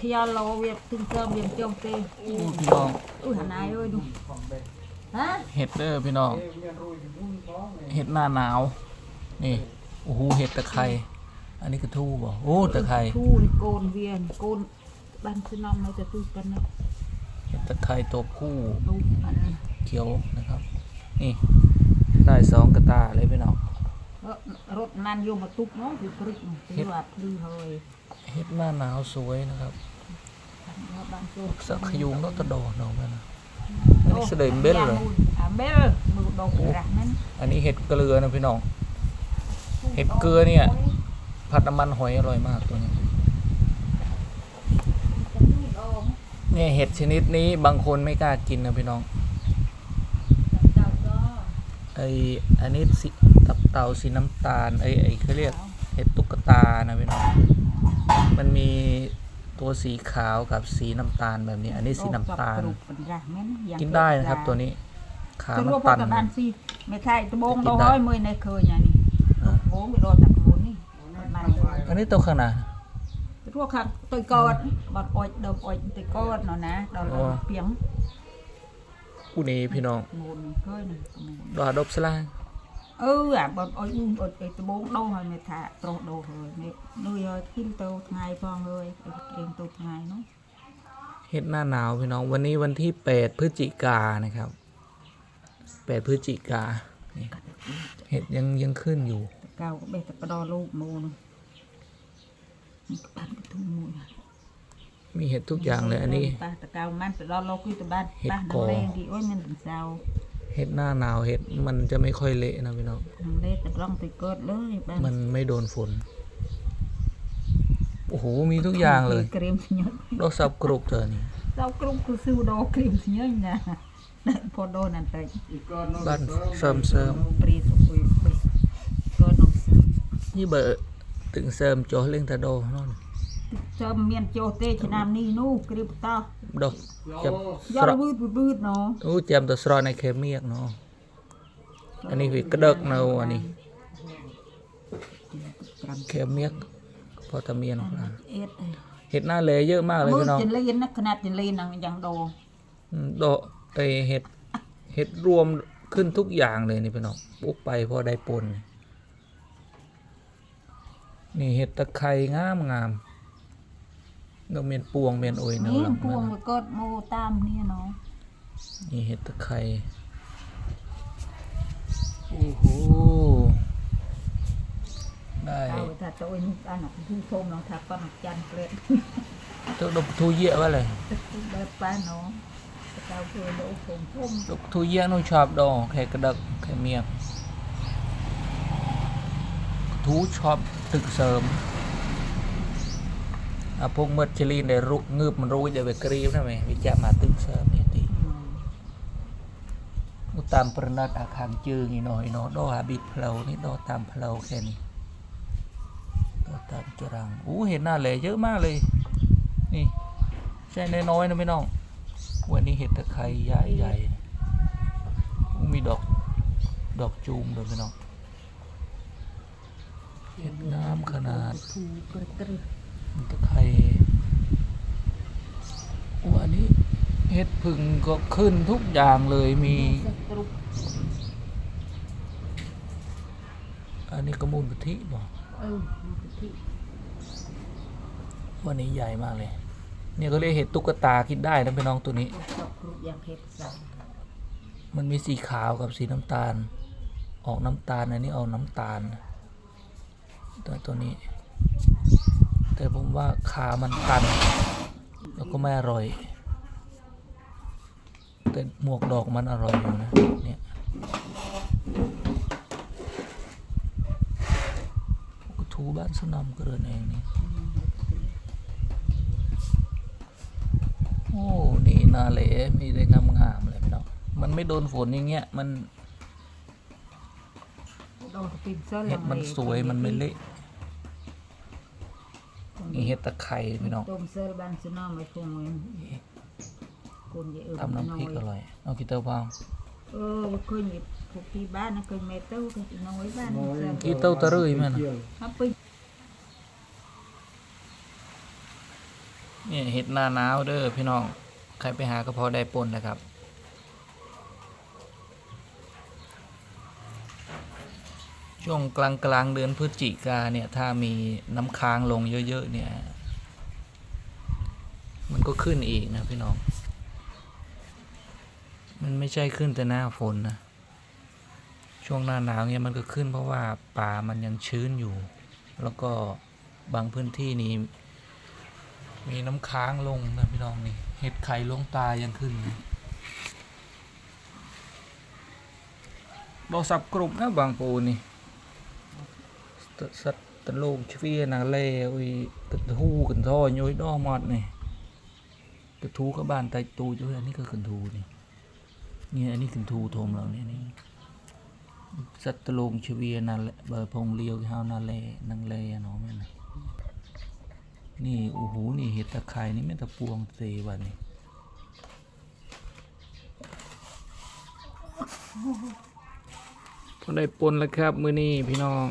ขยาเรเวียบตึงเติมเวียบจมเตอู้พี่น้องอู้หันายเอ้ยดูฮะเห็ดเด้อพี่น้อง เห็ดหน้าหนาว นี่ โอ้โห เห็ดตะไคร้ อันนี้ก็ทู่บ่โอ้ตะไคร้ทู่โกนเวียนโกนบ้านพี่น้องเราจะตู้กันนะเห็ดตะไคร้ตัวผู้เขียวนะครับ นี่ ได้สองกระตาเลยพี่น้องรถนั่นโยมาตุกเนาะงคือกรึกคือวัดดื้อเลย เฮ็ดหน้าหนาวสวยนะครับสักยุงก็ตะดอกดอกนั่นนะอันนี้เสด็เบลเลยเบลมือดอกกระกนั่นอันนี้เห็ดเกลือนะพี่น้อง เห็ดเกลือเนี่ยผัดน้ำมันหอยอร่อยมากตัวนี้เนี่ยเห็ดชนิดนี้บางคนไม่กล้ากินนะพี่น้องไออันนี้สีตับเต่าสีน้ำตาลไอไอเขาเรียกเห็ดตุ๊กตานะพี่น้อง ตัวสีขาวกับสีน้ำตาลแบบนี้ อันนี้สีน้ำตาล กินได้นะครับตัวนี้ ขาคือมันว่าพอตันกับบ้านสิไม่ใช่ตะบงกิดนอกได้ร้อยมือในเคยอย่างนี้ตะบงไปโดนตะกรูนี่มันอันนี้ตัวขนาดทั่วข้างตัวกอดบอดออยเดิมออยตัวกอดเนาะนะดอกเปียงอุนี้พี่น้องมูลเคยนึงดอดบสลาง เอออะบอดออยอุ้มออยตะบงโดให้ไม่ถ่าตรโดเลยไม่นุยกินโตไงฟองเลยเองโตไงเนาะเห็ดหน้าหนาวพี่น้องวันนี้วันที่8พฤศจิกานะครับ8พฤศจิกานี่เห็ดยังยังขึ้นอยู่เก่าก็เบ็ดตะกระดอลูกมูนนี่ก็บ้านก็ทุ่งมูนมีเห็ดทุกอย่างเลยอันนี้ป้าตะเกามันตะดอโลกคือตะบ้านเห็ดป้าก่อน้ำแรงที่โอ้ยมันถึงเศร้า เห็ดหน้าหนาวเห็ดมันจะไม่ค่อยเละนะพี่น้องน้ำเล็กตะกร้องตะเกิดเลยบ้านมันไม่โดนฝนโอ้โหมีทุกอย่างเลยครีมสิญญดอกสับกรุบเจอนี่เรากรุงคือซื้อดอกครีมสิญญนะพอโดนนั่นไปบ้านเสริมเสริมปรีสุกุยก็น้องซื้อนี่เบอร์ถึงเสริมโจเล่งตะโดนั่น เติมเมียนโจเตชนามนี่นู่ครีมตาดอกจับยอดบืดบืดเนาะโอ้แจมตัวสรอในเคมียกเนาะอันนี้คือกระเดกเนาอันนี้เคมียกพอตะเมียนครับเอ็ดเห็ดหน้าเลเยอะมากเลยมือพี่น้องจะเล่นนะขนาดจะเล่นนังยังโดอืมดอกไอเห็ดเห็ดรวมขึ้นทุกอย่างเลยนี่พี่น้องปุ๊บไปพอได้ปนนี่เห็ดตะไคร้งามงาม เราเมียนปวงเมียนโอยเนาะ นี่ หลัง พวงไปกดโมตามนี่เนาะ นี่เห็ดตะไคร้โอ้โห ได้ เอาถ้าตัวนี้อันนั้นผู้ชมลองทักก็หักจันเกล็ด ตัวดอกทูเยอะวะเลย แบบป้าเนาะเจ้าคือโลคงพุ่ม ดอกทูเยอะนู่นชอบดอกแค่กระดักแค่เมียกทูชอบตึกเสริม อะพวกเมดชลีนได้รุงืบมันรู้จะไปกรีบนะไหมวิจามาตึกเสริมเนี่ยดีอุตามประนัดอาคารจืงอีหน่อยเนาะดอกหาบิดเพลานี่ดอกตามเพลาแค่นี้ดอตามจรังอู้เห็นหน้าเลยเยอะมากเลย นี่ ใช่น้อยๆนะพี่น้อง วันนี้เห็ดตะไคร้ใหญ่ใหญ่ๆมีดอกดอกจูมด้วยพี่น้องเห็ดน้ำขนาด ถูกระตรึ ตะไคร้วันนี้ เห็ดพึ่งก็ขึ้นทุกอย่างเลยมีอันนี้กระมูลกะทิบอกวันนี้ใหญ่มากเลย เนี่ยก็เรียกเห็ดตุ๊กตาคิดได้นะพี่น้องตัวนี้ มันมีสีขาวกับสีน้ำตาล ออกน้ำตาลอันนี้ออกน้ำตาลตัวตัวนี้ แต่ผมว่าขามันตัน แล้วก็ไม่อร่อย แต่หมวกดอกมันอร่อยอยู่นะเนี่ยก็ทูบ้านสนามกระเรินเองนี่โอ้ นี่นาเหลมีได้งามๆเลยพี่น้องมันไม่โดนฝนอย่างเงี้ยมันโดนปิดเส้นเห็ดมันสวยมันไม่เละนี่เห็ดตะไคร้พี่น้องต้มเส้นบ้านสนอไม่คงเงิน คนเยอะทำน้ำพริกอร่อยเอากี่เต้าพางเออเคยมีพวกที่บ้านนะเคยเมเต้าเคยน้อยบ้านเส้นกี่เต้าตะเรื่อยแม่นครับไปนี่เห็ดหน้าหนาวเด้อพี่น้อง ใครไปหาก็พอได้ปนแหล้วครับช่วงกลางกลางๆเดือนพฤศจิกาเนี่ย ถ้ามีน้ำค้างลงเยอะ ๆ เนี่ย มันก็ขึ้นอีกนะพี่น้อง มันไม่ใช่ขึ้นแต่หน้าฝนนะช่วงหน้าหนาวเนี่ยมันก็ขึ้นเพราะว่าป่ามันยังชื้นอยู่ แล้วก็บางพื้นที่นี่มีน้ำค้างลงนะพี่น้องนี่เห็ดไข่ลงตายังขึ้นนะดอกสับกรุบนะบางปูนี่สตสัตว์ตะโลกชเวียนาเล่อุยกระทูกระท่อย้อยดอหมอดนี่กระทูก็บ้านไตตูจ้วยอันนี้ก็กระทูนี่ เนี่ยอันนี้กระทูโทมเราเนี่ยนี่สัตตะลงชเวียนาเบอร์พงเลียวฮาวนาเลนังเลอะเนาะแม่นน่ะนี่โอ้โหนี่เห็ดตะไคร้นี่แม่ตะปวงเซวะนี่พอได้ปนแล้วครับ มือนี้พี่น้อง